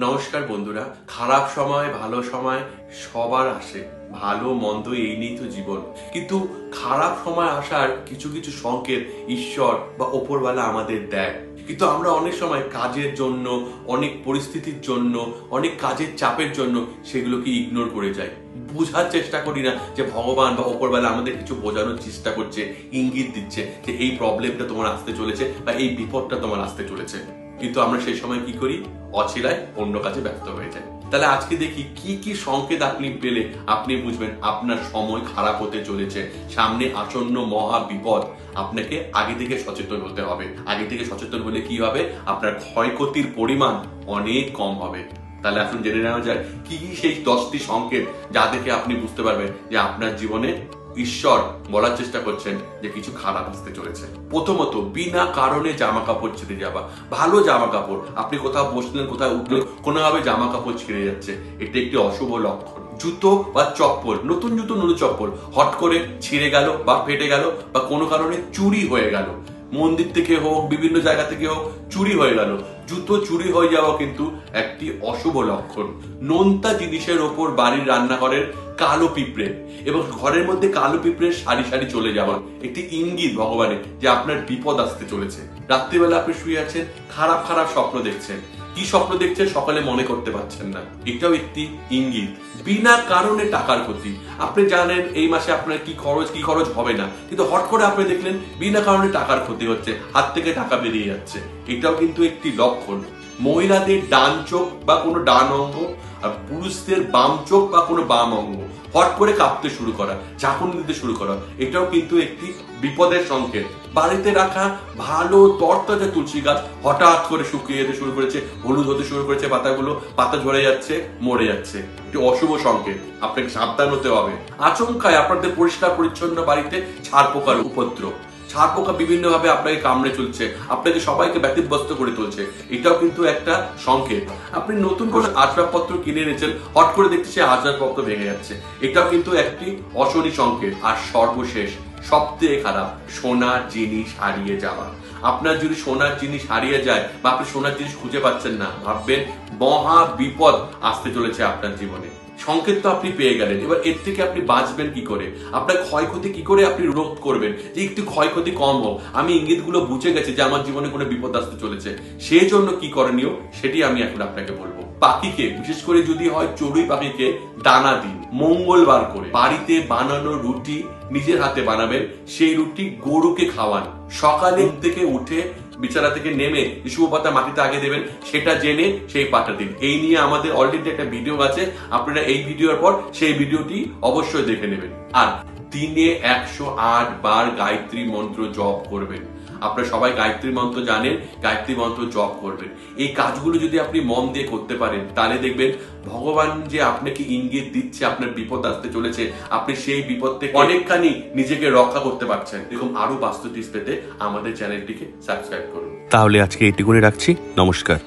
নমস্কার বন্ধুরা, খারাপ সময়, ভালো সময় সবার আসে। ভালো, মন্দ, এই নিয়েই তো জীবন। কিন্তু খারাপ সময় আসার কিছু কিছু সংকেত ঈশ্বর বা ওপরওয়ালা আমাদের দেয়। কিন্তু আমরা অনেক সময় কাজের জন্য, অনেক পরিস্থিতির জন্য, অনেক কাজের চাপের জন্য সেগুলোকে ইগনোর করে যাই। বোঝার চেষ্টা করি না যে ভগবান বা ওপরবেলা আমাদের কিছু বোঝানোর চেষ্টা করছে, ইঙ্গিত দিচ্ছে যে এই প্রবলেমটা তোমার আসতে চলেছে বা এই বিপদটা তোমার আসতে চলেছে। কিন্তু আমরা সেই সময় কি করি? অছিলায় অন্য কাজে ব্যস্ত হয়ে যাই। তাহলে আজকে দেখি কি কি সংকেত আপনি পেলে আপনি বুঝবেন আপনার সময় খারাপ হতে চলেছে। সামনে আসন্ন মহা বিপদ আপনাকে আগে থেকে সচেতন হতে হবে। আগে থেকে সচেতন হলে কি হবে? আপনার ক্ষয়ক্ষতির পরিমাণ অনেক কম হবে। তাহলে এখন জেনে নেওয়া যায় কি কি সেই দশটি সংকেত যা দেখে আপনি বুঝতে পারবেন যে আপনার জীবনে ঈশ্বর বলার চেষ্টা করছেন যে কিছু খারাপ আসতে চলেছে। প্রথমত, বিনা কারণে জামা কাপড় ছেড়ে যাওয়া। ভালো জামা কাপড় আপনি কোথাও বসলেন কোথাও উঠলেন, কোনোভাবে জামা কাপড় ছিঁড়ে যাচ্ছে। এটি একটি অশুভ লক্ষণ। জুতো বা চপ্পল, নতুন জুতো, নতুন চপ্পল হট করে ছিঁড়ে গেল বা ফেটে গেল বা কোনো কারণে চুরি হয়ে গেল। মন্দির থেকে হোক, বিভিন্ন জায়গা থেকে হোক, চুরি হয়ে গেল। জুতো চুরি হয়ে যাওয়া কিন্তু একটি অশুভ লক্ষণ। নোনতা জিনিসের ওপর বাড়ির রান্নাঘরের কালো পিঁপড়ে এবং ঘরের মধ্যে কালো পিঁপড়ে সারি সারি চলে যাওয়া। একটি ইঙ্গিত ভগবানের যে আপনার বিপদ আসতে চলেছে। রাত্রিবেলা আপনি শুয়ে আছেন, খারাপ খারাপ স্বপ্ন দেখছেন। কি স্বপ্ন দেখছেন সকালে মনে করতে পারছেন না। এটাও একটি ইঙ্গিত। বিনা কারণে টাকার ক্ষতি। আপনি জানেন, এই মাসে আপনার কি খরচ কি খরচ হবে না। কিন্তু হট করে আপনি দেখলেন, বিনা কারণে টাকার ক্ষতি হচ্ছে, হাত থেকে টাকা বেরিয়ে যাচ্ছে। এটাও কিন্তু একটি লক্ষণ। মহিলাদের ডান চোখ বা কোনো ডান অঙ্গ, আর পুরুষদের বাম চোখ বা কোনো বাম অঙ্গ। হট করে কাঁপতে শুরু করা, ঝাঁকুন দিতে শুরু করা। এটাও কিন্তু একটি বিপদের সংকেত। বাড়িতে রাখা ভালো তরতাজা তুলসী গাছ হঠাৎ করে শুকিয়ে যেতে শুরু করেছে, হলুদ হতে শুরু করেছে, পাতাগুলো, পাতা ঝরে যাচ্ছে, মরে যাচ্ছে। একটি অশুভ সংকেত, আপনাকে সাবধান হতে হবে। আচমকায় আপনাদের পরিষ্কার পরিচ্ছন্ন বাড়িতে ছাড় পোকার উপদ্রব। ছাড় পোকা বিভিন্ন ভাবে আপনাকে কামড়ে চলছে, আপনাকে সবাইকে ব্যতিব্যস্ত করে তুলছে, এটাও কিন্তু একটা সংকেত। আপনি নতুন করে আসবাবপত্র কিনে এনেছেন, হট করে দেখতে সেই আসবাবপত্র ভেঙে যাচ্ছে। এটাও কিন্তু একটি অশনি সংকেত, আর সর্বশেষ, সবথেকে খারাপ, সোনার জিনিস হারিয়ে যাওয়া। আপনার যদি সোনার জিনিস হারিয়ে যায়, বা আপনি সোনার জিনিস খুঁজে পাচ্ছেন না, ভাববেন মহা বিপদ আসতে চলেছে আপনার জীবনে। সংকেত তো আপনি পেয়ে গেলেন। এবার এর থেকে আপনি বাঁচবেন কি করে? আপনার ক্ষয়ক্ষতি কি করে আপনি রোধ করবেন? যে একটু ক্ষয়ক্ষতি কম হোক। আমি ইঙ্গিতগুলো বুঝে গেছি যে আমার জীবনে কোনো বিপদ আসতে চলেছে। সেই জন্য কি করণীয়? সেটি আমি এখন আপনাকে বলব। পাখিকে, বিশেষ করে যদি হয় চড়ুই পাখিকে, দানা দিন। মঙ্গলবার করে। বাড়িতে বানানো রুটি নিজের হাতে বানাবেন। সেই রুটি গরুকে খাওয়ান। সকালে থেকে উঠে বিছানা থেকে নেমে শুভ পাতা মাটিতে আগে দেবেন, সেটা জেনে সেই পাতা দিন। এই নিয়ে আমাদের অলরেডি একটা ভিডিও আছে। আপনারা এই ভিডিওর পর সেই ভিডিওটি অবশ্যই দেখে নেবেন। আর দিনে একশো আট বার গায়ত্রী মন্ত্র জপ করবেন। আপনারা সবাই গায়ত্রী মন্ত্র জানেন, গায়ত্রী মন্ত্র জপ করবেন। এই কাজগুলো যদি আপনি মন দিয়ে করতে পারেন, তাহলে দেখবেন ভগবান যে আপনাকে ইঙ্গিত দিচ্ছে, আপনার বিপদ আসতে চলেছে, আপনি সেই বিপদ থেকে অনেকখানি নিজেকে রক্ষা করতে পারছেন। এরকম আরও বাস্তু পেতে আমাদের চ্যানেলটিকে সাবস্ক্রাইব করুন। তাহলে আজকে এটি করে রাখছি। নমস্কার।